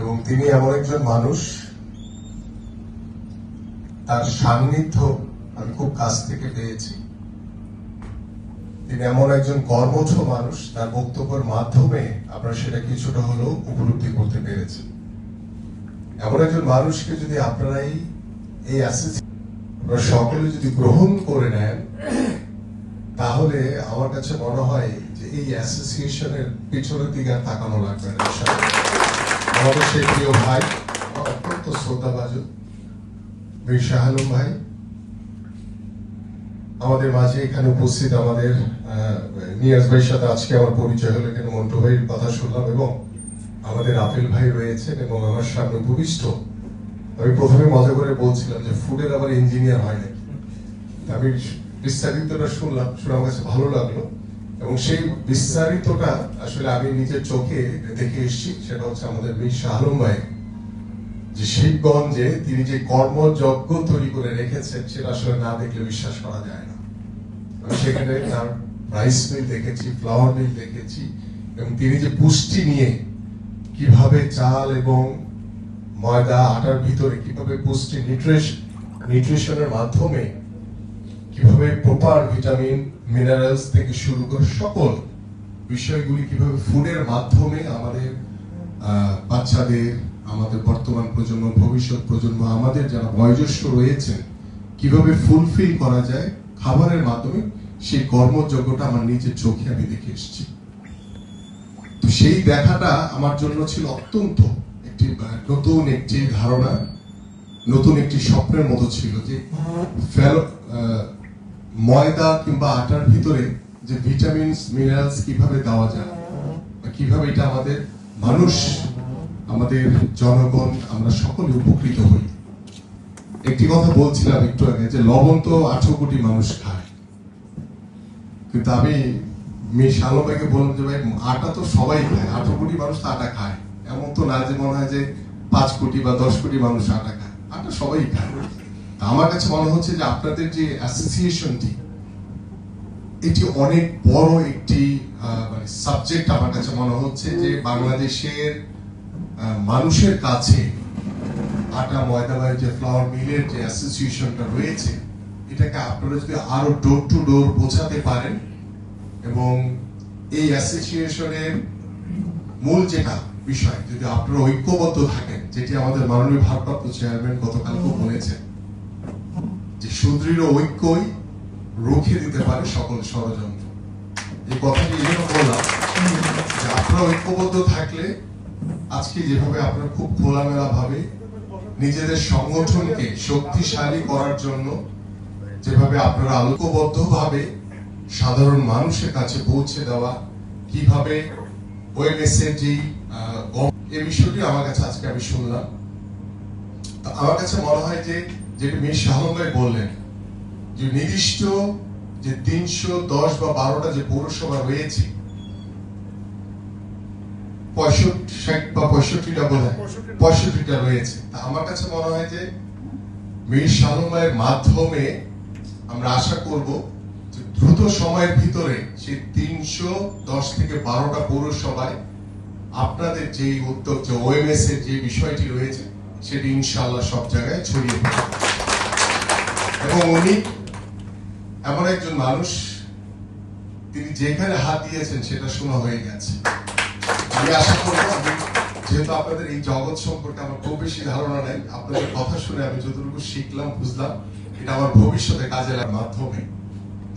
এবং তিনি এমন একজন মানুষ, তার সান্নিধ্য আমি খুব কাছ থেকে পেয়েছি তিনি এমন একজন কর্মঠ মানুষ, তার বক্তব্যের মাধ্যমে আমরা সেটা কিছুটা হলেও উপলব্ধি করতে পেরেছি এমন একজন মানুষকে যদি আপনারাই এই আপনারা সকলে যদি গ্রহণ করে নেন, তাহলে আমার কাছে মনে হয় যে এই অ্যাসোসিয়েশনের পিছনের দিকে আর তাকানো লাগবে না। আমাদের প্রিয় ভাই, অত্যন্ত শ্রদ্ধাভাজন বীর শাহ আলম ভাই, আমাদের মাঝে এখানে উপস্থিত আমাদের নিয়াজ ভাইয়ের সাথে আজকে আমার পরিচয় হলো, এখানে মন্টু ভাইয়ের কথা শুনলাম এবং আমাদের আপিল ভাই রয়েছেন এবং আমার সামনে ভূমিষ্ঠ আমি প্রথমে মজা করে বলছিলাম যে ফুডের আবার ইঞ্জিনিয়ার হয় নাকি? আমি বিস্তারিতটা শুনলাম, শুনে আমার কাছে ভালো লাগল। এবং সেই বিস্তারিতটা আসলে আমি নিজের চোখে দেখে এসেছি, সেটা হচ্ছে আমাদের বীর শাহ আলম ভাই। যে শিবগঞ্জে তিনি যে কর্মযজ্ঞ তৈরি করে রেখেছেন, সেটা আসলে না দেখলে বিশ্বাস করা যায় না। সেখানে তার রাইস মিল দেখেছি ফ্লাওয়ার মিল দেখেছি, এবং তিনি যে পুষ্টি নিয়ে কীভাবে চাল এবং ময়দা, আটার ভিতরে কীভাবে পুষ্টি নিউট্রিশন নিউট্রিশনের মাধ্যমে কীভাবে প্রপার ভিটামিন মিনারেলস থেকে শুরু করে সকল বিষয়গুলি কীভাবে ফুডের মাধ্যমে আমাদের বাচ্চাদের, আমাদের বর্তমান প্রজন্ম, ভবিষ্যৎ প্রজন্ম, আমাদের যারা বয়োজ্যেষ্ঠ রয়েছেন, কীভাবে ফুলফিল করা যায় খাবারের মাধ্যমে, সেই কর্মযজ্ঞটা আমার নিজের চোখে আমি দেখে এসেছি। তো সেই দেখাটা আমার জন্য ছিল অত্যন্ত একটি, নতুন একটি ধারণা, নতুন একটি স্বপ্নের মতো ছিল যে ফেল- ময়দা কিংবা আটার ভিতরে যে ভিটামিনস, মিনারেলস কীভাবে দেওয়া যায় বা কীভাবে এটা আমাদের মানুষ, আমাদের জনগণ, আমরা সকলে উপকৃত হই। একটি কথা বলছিলাম একটু আগে যে লবণ তো আঠারো কোটি মানুষ খায়। কিন্তু আমি মেয়ে শালবাইকে বললাম যে ভাই, আটা তো সবাই খায়, আঠারো কোটি মানুষ তো আটা খায়। এমন তো না যে মনে হয় যে পাঁচ কোটি বা দশ কোটি মানুষ আটা খায়। আটা সবাই খায়। আমার কাছে মনে হচ্ছে যে আপনাদের যে অ্যাসোসিয়েশনটি এটি অনেক বড় একটি মানে সাবজেক্ট আমার কাছে মনে হচ্ছে যে বাংলাদেশের মানুষের কাছে আটা, ময়দা বা যে ফ্লাওয়ার মিলের যে অ্যাসোসিয়েশনটা রয়েছে, এটাকে আপনারা যদি আরও ডোর টু ডোর বোঝাতে পারেন এবং এই অ্যাসোসিয়েশনের মূল যেটা বিষয়, যদি আপনারা ঐক্যবদ্ধ থাকেন, যেটি আমাদের মাননীয় ভারপ্রাপ্ত চেয়ারম্যান গতকালকেও বলেছেন সুদৃঢ় ঐক্যই রুখে দিতে পারে সকল ষড়যন্ত্র। এই কথাটি এই জন্য বললাম যে আপনারা ঐক্যবদ্ধ থাকলে আজকে যেভাবে আপনারা খুব খোলামেলা ভাবে নিজেদের সংগঠনকে শক্তিশালী করার জন্য যেভাবে আপনারা ঐক্যবদ্ধ ভাবে সাধারণ মানুষের কাছে পৌঁছে দেওয়া, কীভাবে যে এই বিষয়টি আমার কাছে আজকে আমি শুনলাম। আমার কাছে মনে হয় যে যেটি মীর শাহরুম ভাই বললেন যে নির্দিষ্ট যে তিনশো দশ বা বারোটা যে পৌরসভা রয়েছে পঁয়ষট্টি ষাট বা পঁয়ষট্টিটা বোধ হয় পঁয়ষট্টিটা। রয়েছে। তা আমার কাছে মনে হয় যে মীর শাহরুম ভাইয়ের মাধ্যমে আমরা আশা করব যে দ্রুত সময়ের ভিতরে সেই তিনশো দশ থেকে বারোটা পৌরসভায় আপনাদের যে উদ্যোগ যে ওএমএস এর যে বিষয়টি রয়েছে সেটি ইনশাআল্লাহ সব জায়গায় ছড়িয়ে পড়বে। এবং উনি এমন একজন মানুষ, তিনি যেখানে হাত দিয়েছেন সেটা শোনা হয়ে গেছে। আমি আশা করব যেহেতু আপনাদের এই জগৎ সম্পর্কে আমার খুব বেশি ধারণা নেই, আপনাদের কথা শুনে আমি যতটুকু শিখলাম, বুঝলাম, এটা আমার ভবিষ্যতে কাজে লাগার মাধ্যমে।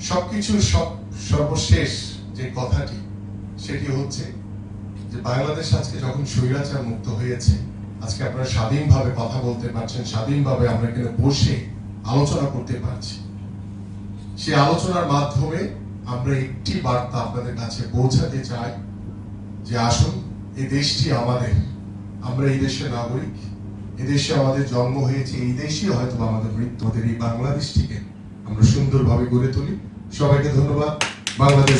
সবকিছুর সব সর্বশেষ যে কথাটি, সেটি হচ্ছে যে বাংলাদেশ আজকে যখন স্বৈরাচার মুক্ত হয়েছে আজকে আপনারা স্বাধীনভাবে কথা বলতে পারছেন, স্বাধীনভাবে আমরা এখানে বসে আলোচনা করতে পারছি। সেই আলোচনার মাধ্যমে আমরা একটি বার্তা আপনাদের কাছে পৌঁছাতে চাই যে আসুন এই দেশটি আমাদের। আমরা এই দেশের নাগরিক। এই দেশে আমাদের জন্ম হয়েছে, এই দেশই হয়তো আমাদের মৃত্যু আমাদের এই বাংলাদেশটিকে আমরা সুন্দরভাবে গড়ে তুলি। সবাইকে ধন্যবাদ। বাংলাদেশ